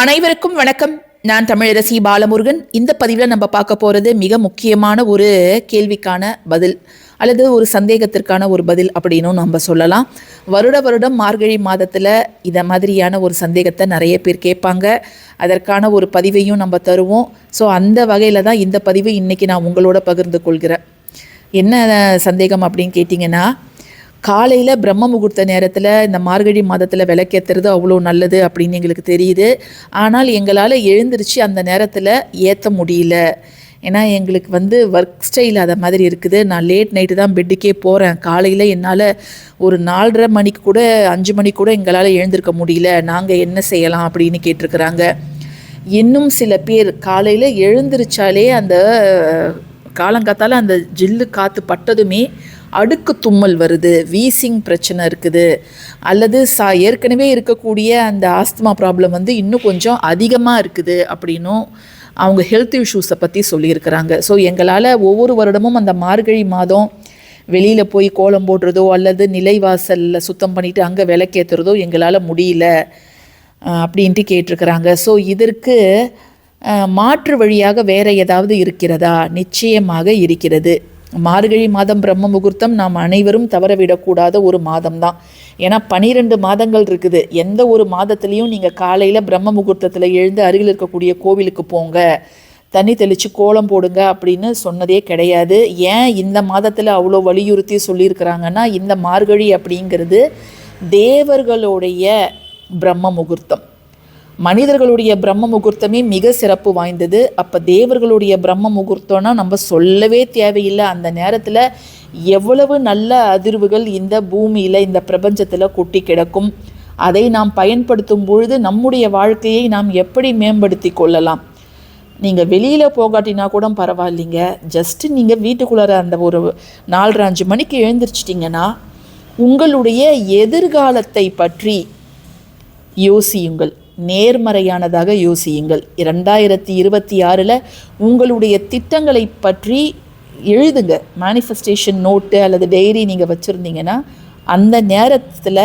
அனைவருக்கும் வணக்கம். நான் தமிழரசி பாலமுருகன். இந்த பதிவில் நம்ம பார்க்க போகிறது மிக முக்கியமான ஒரு கேள்விக்கான பதில் அல்லது ஒரு சந்தேகத்திற்கான ஒரு பதில் அப்படின்னும் நம்ம சொல்லலாம். வருட வருடம் மார்கழி மாதத்தில் இதை மாதிரியான ஒரு சந்தேகத்தை நிறைய பேர் கேட்பாங்க. அதற்கான ஒரு பதிவையும் நம்ம தருவோம். ஸோ அந்த வகையில் தான் இந்த பதிவு இன்றைக்கி நான் உங்களோட பகிர்ந்து கொள்கிறேன். என்ன சந்தேகம் அப்படின்னு கேட்டிங்கன்னா காலையில் பிரம்ம முகூர்த்த நேரத்தில் இந்த மார்கழி மாதத்தில் விளக்கேற்றுறது அவ்வளோ நல்லது அப்படின்னு எங்களுக்கு தெரியுது. ஆனால் எங்களால் எழுந்திருச்சு அந்த நேரத்தில் ஏற்ற முடியல. ஏன்னா எங்களுக்கு வந்து ஒர்க் ஸ்டைல் அதை மாதிரி இருக்குது. நான் லேட் நைட்டு தான் பெட்டுக்கே போகிறேன் காலையில் என்னால் ஒரு நாலரை மணிக்கு கூட அஞ்சு மணிக்கு கூட எங்களால் எழுந்திருக்க முடியல. நாங்கள் என்ன செய்யலாம் அப்படின்னு கேட்டிருக்கிறாங்க. இன்னும் சில பேர் காலையில் எழுந்திருச்சாலே அந்த காலங்காத்தால அந்த ஜில்லு காற்று பட்டதுமே அடுக்கு தும்மல் வருது வீசிங் பிரச்சனை இருக்குது. அல்லது சா ஏற்கனவே இருக்கக்கூடிய அந்த ஆஸ்துமா ப்ராப்ளம் வந்து இன்னும் கொஞ்சம் அதிகமாக இருக்குது அப்படின்னும் அவங்க ஹெல்த் இஷ்யூஸை பற்றி சொல்லியிருக்கிறாங்க. ஸோ எங்களால் ஒவ்வொரு வருடமும் அந்த மார்கழி மாதம் வெளியில் போய் கோலம் போடுறதோ அல்லது நிலைவாசலில் சுத்தம் பண்ணிவிட்டு அங்கே விளக்கேற்றுறதோ எங்களால் முடியல அப்படின்ட்டு கேட்டிருக்கிறாங்க. ஸோ இதற்கு மாற்று வழியாக வேற ஏதாவது இருக்கிறதா? நிச்சயமாக இருக்கிறது. மார்கழி மாதம் பிரம்ம முகூர்த்தம் நாம் அனைவரும் தவறவிடக்கூடாத ஒரு மாதம் தான் ஏன்னா பனிரெண்டு மாதங்கள் இருக்குது. எந்த ஒரு மாதத்துலேயும் நீங்கள் காலையில் பிரம்ம முகூர்த்தத்தில் எழுந்து அருகில் இருக்கக்கூடிய கோவிலுக்கு போங்க. தண்ணி தெளித்து கோலம் போடுங்க அப்படின்னு சொன்னதே கிடையாது. ஏன் இந்த மாதத்தில் அவ்வளோ வலியுறுத்தி சொல்லியிருக்கிறாங்கன்னா இந்த மார்கழி அப்படிங்கிறது தேவர்களுடைய பிரம்ம முகூர்த்தம். மனிதர்களுடைய பிரம்ம முகூர்த்தமே மிக சிறப்பு வாய்ந்தது. அப்போ தேவர்களுடைய பிரம்ம முகூர்த்தம்னா நம்ம சொல்லவே தேவையில்லை. அந்த நேரத்தில் எவ்வளவு நல்ல அதிர்வுகள் இந்த பூமியில் இந்த பிரபஞ்சத்தில் கொட்டி கிடக்கும். அதை நாம் பயன்படுத்தும் பொழுது நம்முடைய வாழ்க்கையை நாம் எப்படி மேம்படுத்தி கொள்ளலாம்? நீங்கள் வெளியில் போகாட்டினா கூட பரவாயில்லைங்க. ஜஸ்ட்டு நீங்கள் வீட்டுக்குள்ளார அந்த ஒரு நாலு அஞ்சு மணிக்கு எழுந்திரிச்சிட்டிங்கன்னா உங்களுடைய எதிர்காலத்தை பற்றி யோசியுங்கள். நேர்மறையானதாக யோசியுங்கள். இரண்டாயிரத்தி இருபத்தி ஆறில் உங்களுடைய திட்டங்களை பற்றி எழுதுங்க. மேனிஃபெஸ்டேஷன் நோட்டு அல்லது டைரி நீங்கள் வச்சுருந்தீங்கன்னா அந்த நேரத்தில்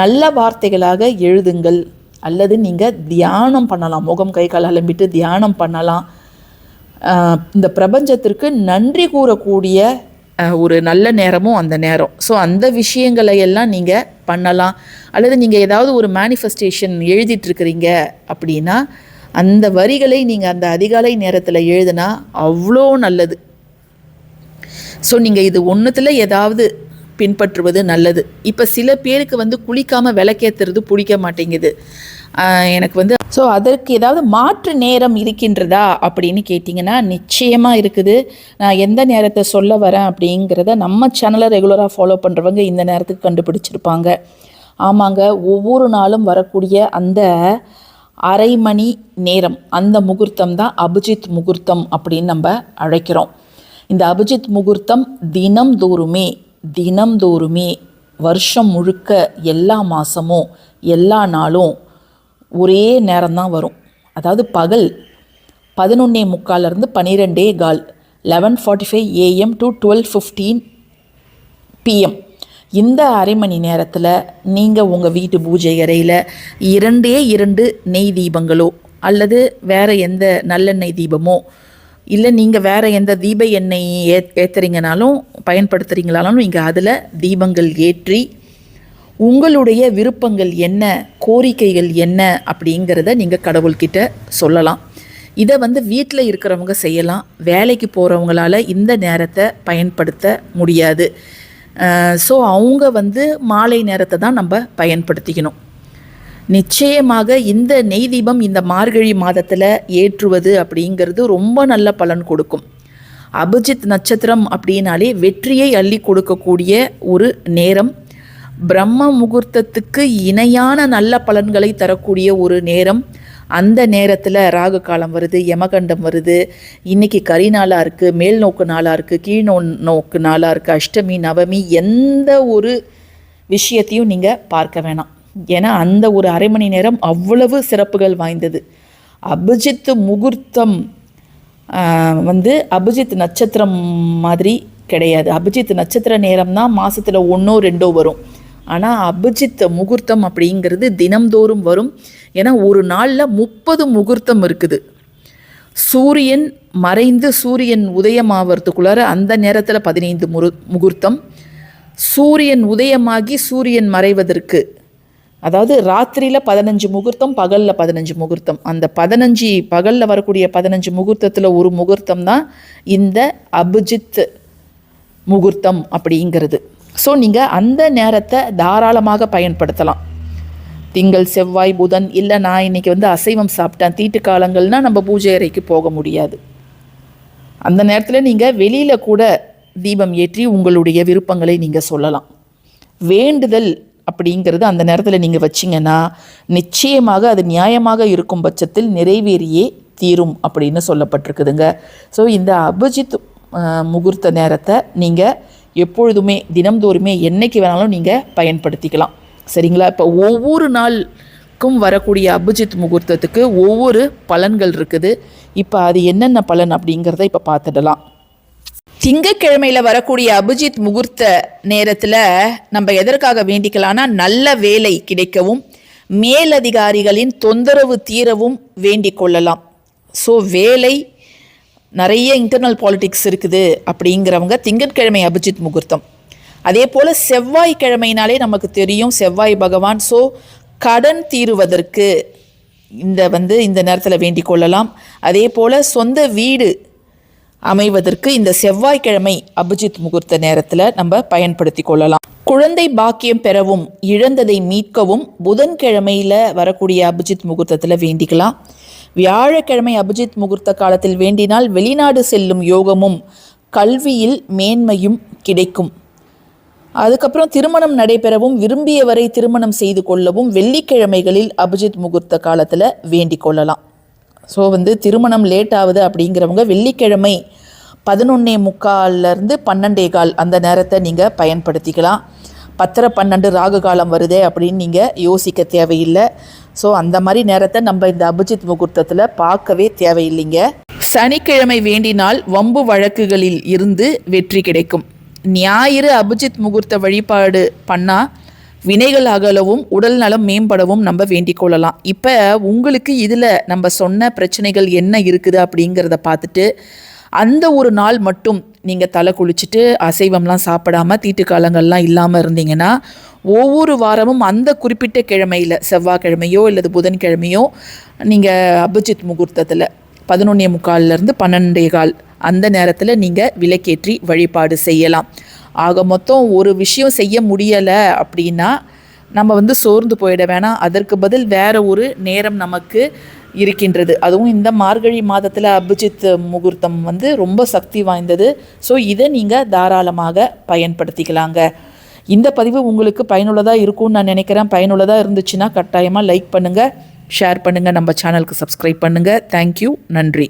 நல்ல வார்த்தைகளாக எழுதுங்கள். அல்லது நீங்கள் தியானம் பண்ணலாம். முகம் கை கால் அலம்பிட்டு தியானம் பண்ணலாம். இந்த பிரபஞ்சத்திற்கு நன்றி கூறக்கூடிய ஒரு நல்ல நேரமும் அந்த நேரம். ஸோ அந்த விஷயங்களை எல்லாம் நீங்கள் பண்ணலாம். அல்லது நீங்கள் ஏதாவது ஒரு மேனிஃபெஸ்டேஷன் எழுதிட்டுருக்கிறீங்க அப்படின்னா அந்த வரிகளை நீங்கள் அந்த அதிகாலை நேரத்தில் எழுதினா அவ்வளோ நல்லது. ஸோ நீங்கள் இது ஒன்றுத்தில் ஏதாவது பின்பற்றுவது நல்லது. இப்போ சில பேருக்கு வந்து குளிக்காமல் விளக்கேற்றுறது பிடிக்க மாட்டேங்குது. எனக்கு வந்து ஸோ அதற்கு ஏதாவது மாற்று நேரம் இருக்கின்றதா அப்படின்னு கேட்டிங்கன்னா நிச்சயமாக இருக்குது. நான் எந்த நேரத்தை சொல்ல வரேன் அப்படிங்கிறத நம்ம சேனலை ரெகுலராக ஃபாலோ பண்ணுறவங்க இந்த நேரத்துக்கு கண்டுபிடிச்சிருப்பாங்க. ஆமாங்க ஒவ்வொரு நாளும் வரக்கூடிய அந்த அரை மணி நேரம் அந்த முகூர்த்தம் தான் அபிஜித் முகூர்த்தம் அப்படின்னு நம்ம அழைக்கிறோம். இந்த அபிஜித் முகூர்த்தம் தினம்தோறுமே தினம்தோறுமே வருஷம் முழுக்க எல்லா மாதமும் எல்லா நாளும் ஒரே நேரம்தான் வரும். அதாவது பகல் பதினொன்னே முக்கால்லேருந்து பன்னிரெண்டே கால் eleven forty five AM to twelve fifteen PM இந்த அரை மணி நேரத்தில் நீங்கள் உங்கள் வீட்டு பூஜை அறையில் இரண்டே இரண்டு நெய் தீபங்களோ அல்லது வேறு எந்த நல்லெண்ணெய் தீபமோ இல்லை நீங்கள் வேறு எந்த தீப எண்ணெய் ஏ ஏற்றுறீங்கனாலும் பயன்படுத்துகிறீங்களாலும் நீங்கள் அதில் தீபங்கள் ஏற்றி உங்களுடைய விருப்பங்கள் என்ன கோரிக்கைகள் என்ன அப்படிங்கிறத நீங்கள் கடவுள்கிட்ட சொல்லலாம். இதை வந்து வீட்டில் இருக்கிறவங்க செய்யலாம். வேலைக்கு போகிறவங்களால இந்த நேரத்தை பயன்படுத்த முடியாது. ஸோ அவங்க வந்து மாலை நேரத்தை தான் நம்ம பயன்படுத்திக்கணும். நிச்சயமாக இந்த நெய் தீபம் இந்த மார்கழி மாதத்தில் ஏற்றுவது அப்படிங்கிறது ரொம்ப நல்ல பலன் கொடுக்கும். அபிஜித் நட்சத்திரம் அப்படின்னாலே வெற்றியை அள்ளி கொடுக்கக்கூடிய ஒரு நேரம் பிரம்ம முகூர்த்தத்துக்கு இணையான நல்ல பலன்களை தரக்கூடிய ஒரு நேரம். அந்த நேரத்தில் ராகு காலம் வருது யமகண்டம் வருது. இன்னைக்கு கரி நாளாக இருக்குது மேல் நோக்கு நாளாக இருக்குது கீழ் நோ நோக்கு நாளாக இருக்குது அஷ்டமி நவமி எந்த ஒரு விஷயத்தையும் நீங்கள் பார்க்க வேணாம். ஏன்னா அந்த ஒரு அரை மணி நேரம் அவ்வளவு சிறப்புகள் வாய்ந்தது. அபிஜித் முகூர்த்தம் வந்து அபிஜித் நட்சத்திரம் மாதிரி கிடையாது. அபிஜித் நட்சத்திர நேரம் தான் மாதத்தில் ஒன்றோ ரெண்டோ வரும். ஆனால் அபிஜித் முகூர்த்தம் அப்படிங்கிறது தினம்தோறும் வரும். ஏன்னா ஒரு நாளில் முப்பது முகூர்த்தம் இருக்குது. சூரியன் மறைந்து சூரியன் உதயமாவறதுக்குள்ளார அந்த நேரத்தில் பதினைந்து முரு முகூர்த்தம். சூரியன் உதயமாகி சூரியன் மறைவதற்கு அதாவது ராத்திரியில் பதினஞ்சு முகூர்த்தம் பகலில் பதினஞ்சு முகூர்த்தம். அந்த பதினஞ்சு பகலில் வரக்கூடிய பதினஞ்சு முகூர்த்தத்தில் ஒரு முகூர்த்தம் தான் இந்த அபிஜித் முகூர்த்தம் அப்படிங்கிறது. ஸோ நீங்கள் அந்த நேரத்தை தாராளமாக பயன்படுத்தலாம். திங்கள் செவ்வாய் புதன் இல்லை நான் இன்றைக்கி வந்து அசைவம் சாப்பிட்டேன் தீட்டு காலங்கள்னால் நம்ம பூஜை அறைக்கு போக முடியாது. அந்த நேரத்தில் நீங்கள் வெளியில் கூட தீபம் ஏற்றி உங்களுடைய விருப்பங்களை நீங்கள் சொல்லலாம். வேண்டுதல் அப்படிங்கிறது அந்த நேரத்தில் நீங்கள் வச்சிங்கன்னா நிச்சயமாக அது நியாயமாக இருக்கும் பட்சத்தில் நிறைவேறியே தீரும் அப்படின்னு சொல்லப்பட்டிருக்குதுங்க. ஸோ இந்த அபிஜித் முகூர்த்த நேரத்தை நீங்கள் எப்பொழுதுமே தினம்தோறுமே என்னைக்கு வேணாலும் நீங்கள் பயன்படுத்திக்கலாம். சரிங்களா? இப்போ ஒவ்வொரு நாளுக்கும் வரக்கூடிய அபிஜித் முகூர்த்தத்துக்கு ஒவ்வொரு பலன்கள் இருக்குது. இப்போ அது என்னென்ன பலன் அப்படிங்கிறத இப்போ பார்த்துடலாம். திங்கக்கிழமையில் வரக்கூடிய அபிஜித் முகூர்த்த நேரத்தில் நம்ம எதற்காக வேண்டிக்கலாம்னா நல்ல வேலை கிடைக்கவும் மேலதிகாரிகளின் தொந்தரவு தீரவும் வேண்டிக் கொள்ளலாம். ஸோ வேலை நிறைய இன்டர்னல் பாலிடிக்ஸ் இருக்குது அப்படிங்கிறவங்க திங்கட்கிழமை அபிஜித் முகூர்த்தம். அதே போல் செவ்வாய்க்கிழமைனாலே நமக்கு தெரியும் செவ்வாய் பகவான். ஸோ கடன் தீருவதற்கு இந்த வந்து இந்த நேரத்தில் வேண்டிக் கொள்ளலாம். அதே போல் சொந்த வீடு அமைவதற்கு இந்த செவ்வாய்க்கிழமை அபிஜித் முகூர்த்த நேரத்தில் நம்ம பயன்படுத்தி கொள்ளலாம். குழந்தை பாக்கியம் பெறவும் இழந்ததை மீட்கவும் புதன்கிழமையில் வரக்கூடிய அபிஜித் முகூர்த்தத்தில் வேண்டிக்கலாம். வியாழக்கிழமை அபிஜித் முகூர்த்த காலத்தில் வேண்டினால் வெளிநாடு செல்லும் யோகமும் கல்வியில் மேன்மையும் கிடைக்கும். அதுக்கப்புறம் திருமணம் நடைபெறவும் விரும்பியவரை திருமணம் செய்து கொள்ளவும் வெள்ளிக்கிழமைகளில் அபிஜித் முகூர்த்த காலத்தில் வேண்டிக் கொள்ளலாம். ஸோ வந்து திருமணம் லேட் ஆகுது அப்படிங்கிறவங்க வெள்ளிக்கிழமை பதினொன்னே முக்கால்லேருந்து பன்னெண்டே கால் அந்த நேரத்தை நீங்கள் பயன்படுத்திக்கலாம். பத்தரை பன்னெண்டு ராகு காலம் வருதே அப்படின்னு நீங்கள் யோசிக்க தேவையில்லை. ஸோ அந்த மாதிரி நேரத்தை நம்ம இந்த அபிஜித் முகூர்த்தத்தில் பார்க்கவே தேவையில்லைங்க. சனிக்கிழமை வேண்டினால் வம்பு வழக்குகளில் இருந்து வெற்றி கிடைக்கும். ஞாயிறு அபிஜித் முகூர்த்த வழிபாடு பண்ணால் வினைகள் அகலவும் உடல் நலம் மேம்படவும் நம்ம வேண்டிக் கொள்ளலாம். இப்போ உங்களுக்கு இதில் நம்ம சொன்ன பிரச்சனைகள் என்ன இருக்குது அப்படிங்கிறத பார்த்துட்டு அந்த ஒரு நாள் மட்டும் நீங்கள் தலை குளிச்சுட்டு அசைவம்லாம் சாப்பிடாம தீட்டு காலங்கள்லாம் இல்லாமல் இருந்தீங்கன்னா ஒவ்வொரு வாரமும் அந்த குறிப்பிட்ட கிழமையில் செவ்வாய்க்கிழமையோ இல்லது புதன்கிழமையோ நீங்கள் அபிஜித் முகூர்த்தத்தில் பதினொன்னே முக்கால்லேருந்து பன்னெண்டே கால் அந்த நேரத்தில் நீங்கள் விலக்கேற்றி வழிபாடு செய்யலாம். ஆக மொத்தம் ஒரு விஷயம் செய்ய முடியலை அப்படின்னா நம்ம வந்து சோர்ந்து போயிட வேணாம். அதற்கு பதில் வேறு ஒரு நேரம் நமக்கு இருக்கின்றது. அதுவும் இந்த மார்கழி மாதத்தில் அபிஜித் முகூர்த்தம் வந்து ரொம்ப சக்தி வாய்ந்தது. ஸோ இதை நீங்கள் தாராளமாக பயன்படுத்திக்கலாங்க. இந்த பதிவு உங்களுக்கு பயனுள்ளதாக இருக்கும்னு நான் நினைக்கிறேன். பயனுள்ளதாக இருந்துச்சுன்னா கட்டாயமாக லைக் பண்ணுங்கள் ஷேர் பண்ணுங்கள் நம்ம சேனலுக்கு சப்ஸ்கிரைப் பண்ணுங்கள் தேங்க்யூ நன்றி.